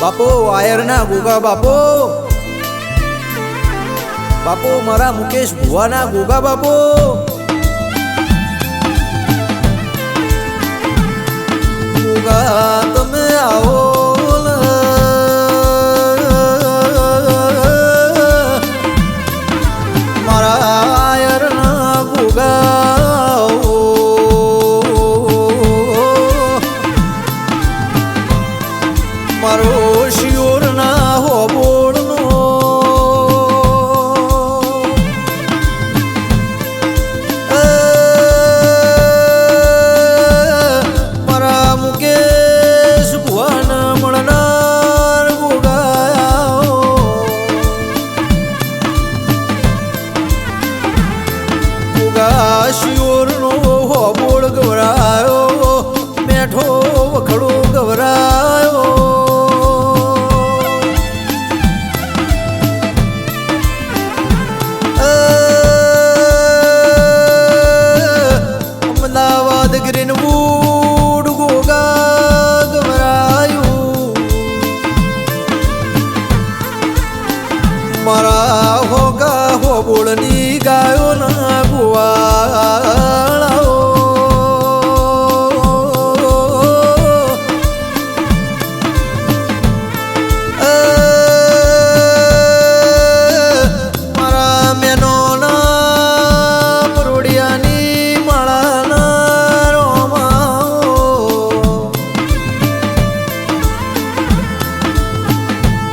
બાપો વાયરના ગોગા બાપો. બાપો મારા મુકેશ ભુવાના ગોગા બાપો. ગોગા તમે આ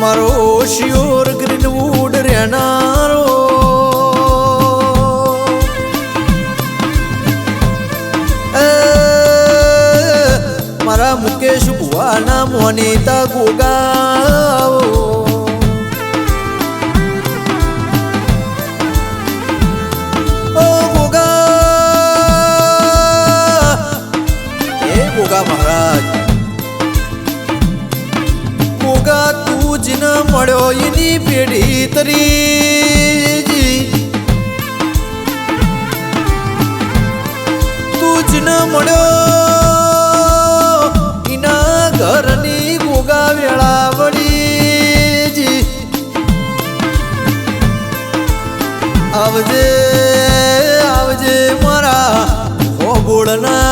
મારો શિયોર ગ્રીનવુડ રહેનારો. મારા મુકેશ ભુવાના મોનીતા ગોગા. પેઢી તરી તું જ ન મળ્યો એના ઘરની ગોગા વેળા વળી આવજે આવજે મારા ઓગોળના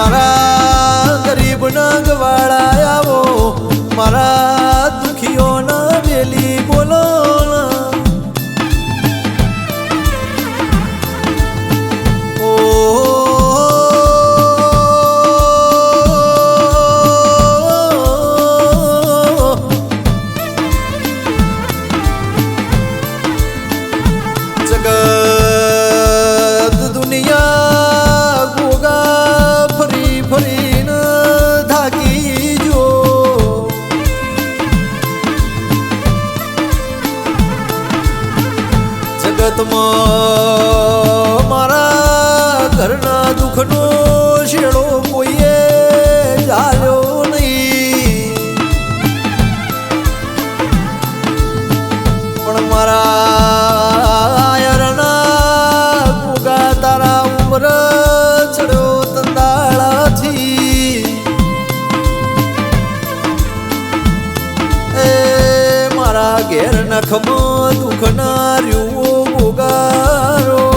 મારા ગરીબ ન ગવાળા આવો. મારા શેડો કોઈએ ચાલ્યો નહીં. પણ મારા યારના ગુગા તારા ઉમર ચડ્યો તંદાળાથી એ મારા ઘેર નખમાં દુઃખના રહ્યો ગોગારો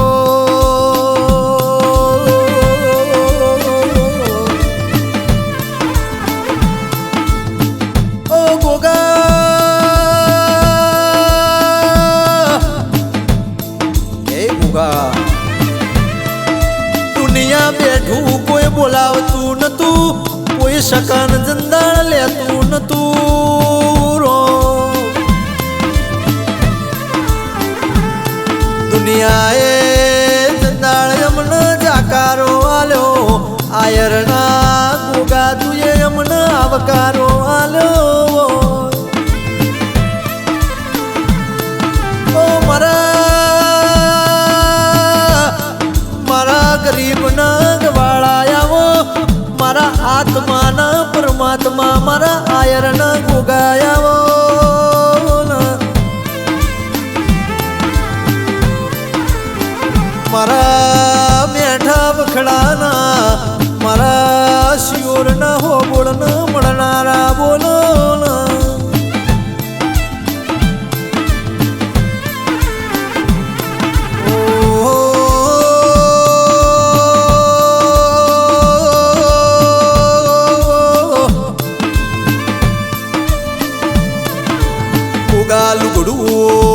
लाव तू न तू. पोयशकान जंदाळल्या तू न तू रो. दुनिया ए जंदाळ यमन जाकारो आलो. आयरणा गुगा तुये यमन अवकारो आलो. પરમાત્મા મારા આયરના Oh.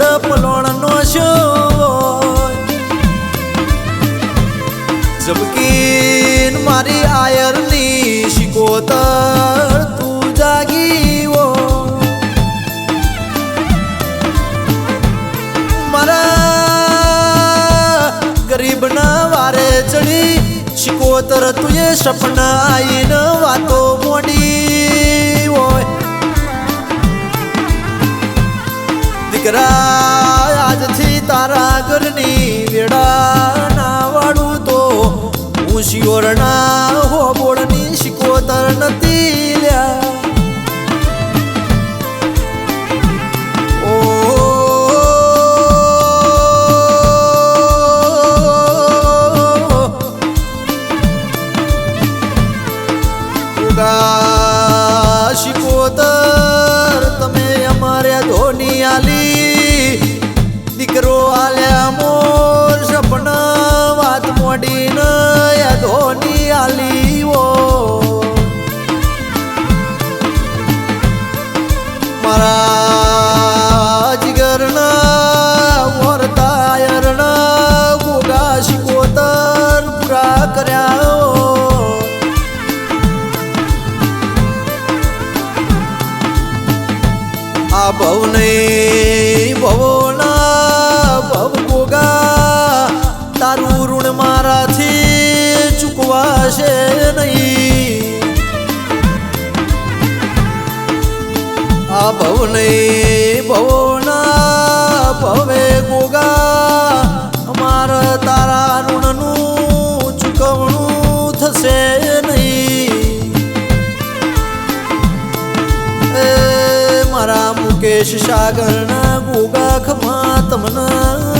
પલોણનો છો જબકીન મારી આયરની શિકોતર તું જાગી ઓ મારા ગરીબના વારે ચડી શિકોતર તુએ સપના આઈને વાતો મોડી દીકરા આજથી તારા ઘરની વેડા ના વાળું તો હું શિયોરના હોબોળની શિકોતર નથી. કરીને ધોની આલીઓ મારા જીગરના વરતાયરના ગુડા શિકોતર પૂરા કર્યા. આ ભવને ભવોના ભવ ગોગા તારું ઋણ મારા ચૂકવાશે નહીં. આ ભવોના ભવે ગોગા. અમાર તારા ચૂકવણું થશે નહીં. એ મારા મુકેશ સાગરના ગોગા ખમા તમને